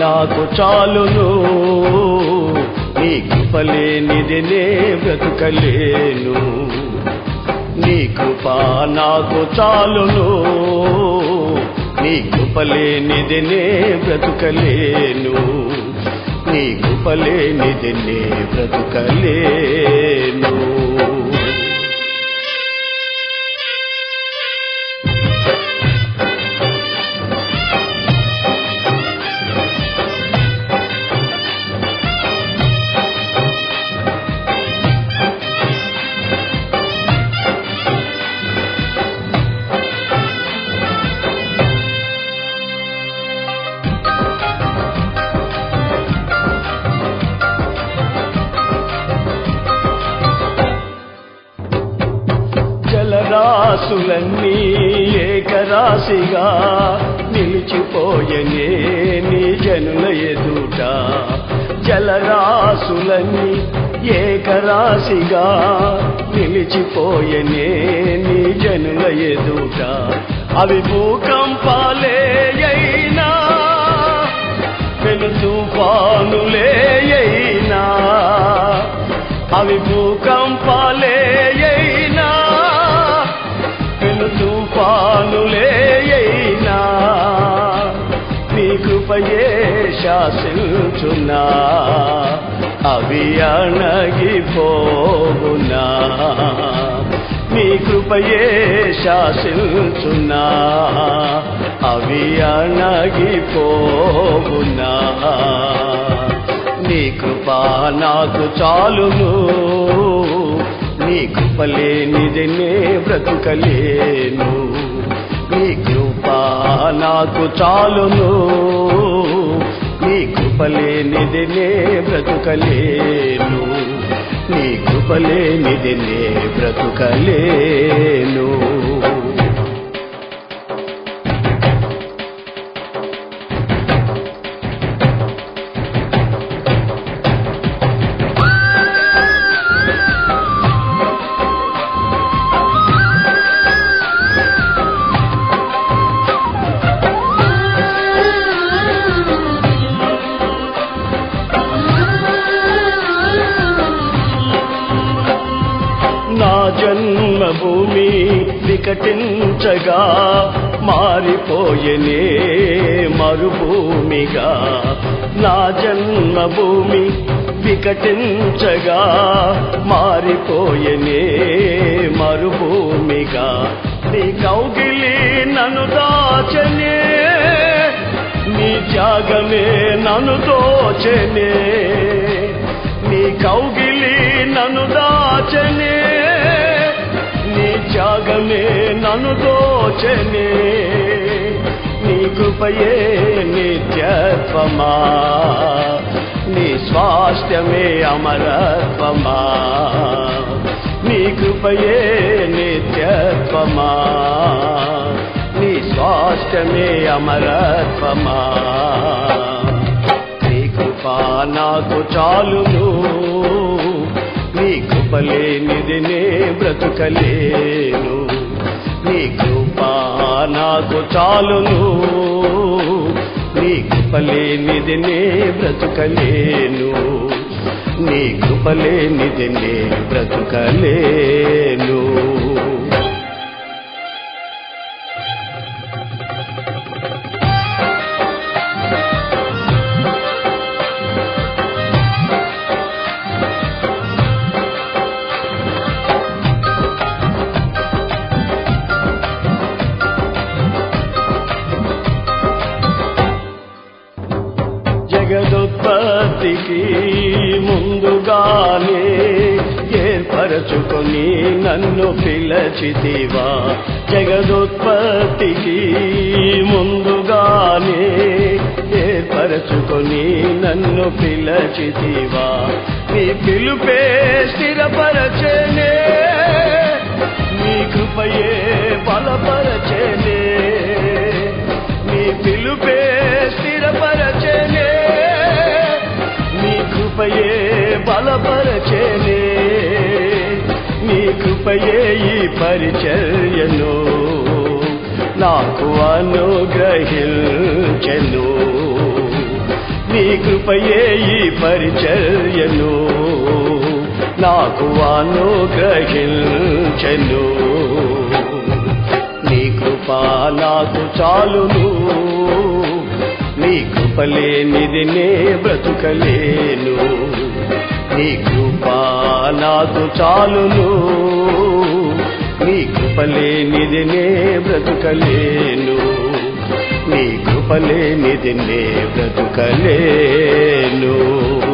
నాకు చాలును. నీ కృప నే బ్రతుకలేను. నీ కృప నాకు చాలును. నీ కృప నే బ్రతుకలేను. నీ కృప నే బ్రతుకలేను. జలరాశులన్నీ ఏకరాశిగా నిలిచిపోయనే నీ జనుల ఎదుట. జలరాశులన్నీ ఏకరాశిగా నిలిచిపోయనే నీ జనుల ఎదుట. అవి భూకంపాలే అయినా పెను తుఫానులే తుఫానులే నీ కృపయే శాసించున్నా అవి అణగిపోవునా. నీ కృపయే శాసించున్నా అవి అణగిపోవునా. నీ కృప నాకు చాలును నీ కృప బ్రతుకలేను. నీ కృప నాకు చాలును. నీ కృప లేనిది నే బ్రతుకలేను. నీ కృప లేనిది నే బ్రతుకలేను. వికటించగా మారిపోయనే మరుభూమిగా. నా జన్మభూమి వికటించగా మారిపోయనే మరుభూమిగా. నీ కౌగిలి నన్ను దాచనే నీ త్యాగమే నన్ను దోచనే. నీ కౌగిలి నన్ను దాచనే నన్ను దోచనే నీ కృపయే నిత్యత్వమా? నీ స్వాస్థ్యమే అమరత్వమా? నీ కృపయే నిత్యత్వమా? నీ స్వాస్థ్యమే అమరత్వమా? నీ కృపా నాకు చాలును నీ కృపలేనిది నే బ్రతుకలేను. నీ కృప నాకు చాలును. నీ కృప లేనిది నే బ్రతుకలేను. నీ కృప లేనిది నే బ్రతుకలే ముందుగానే ఏర్పరచుకొని నన్ను పిలచితివా. జగదుత్పత్తికి ముందుగానే ఏర్పరచుకొని నన్ను పిలచితివా. నీ పిలుపే స్థిరపరచనే నీ కృపయే బలపరచనే. నీ పిలుపే బలపరచేనే. నీ కృపయే ఈ పరిచర్యను నాకు అనుగ్రహించెను. నీ కృపయే ఈ పరిచర్యను నాకు అనుగ్రహించెను. నీ కృప నాకు చాలును. నీ కృపలేనిది నే బ్రతుకలేను. నీ కృప నాకు చాలును. నీ కృప లేనిది నే బ్రతుకలేను. నీ కృప లేనిది నే బ్రతుకలేను.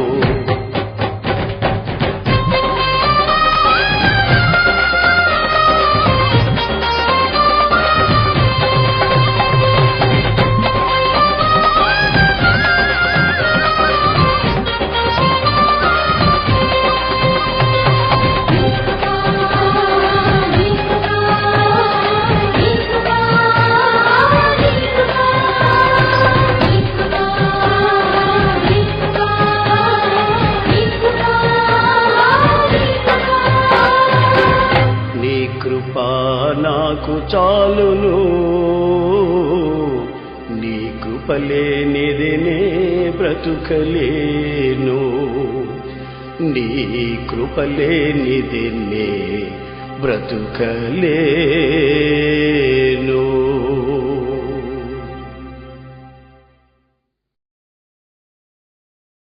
నాకు చాలును. నీకు పలేనిదినే బ్రతుకలేను. నీ కృపలేనిదినే బ్రతుకలే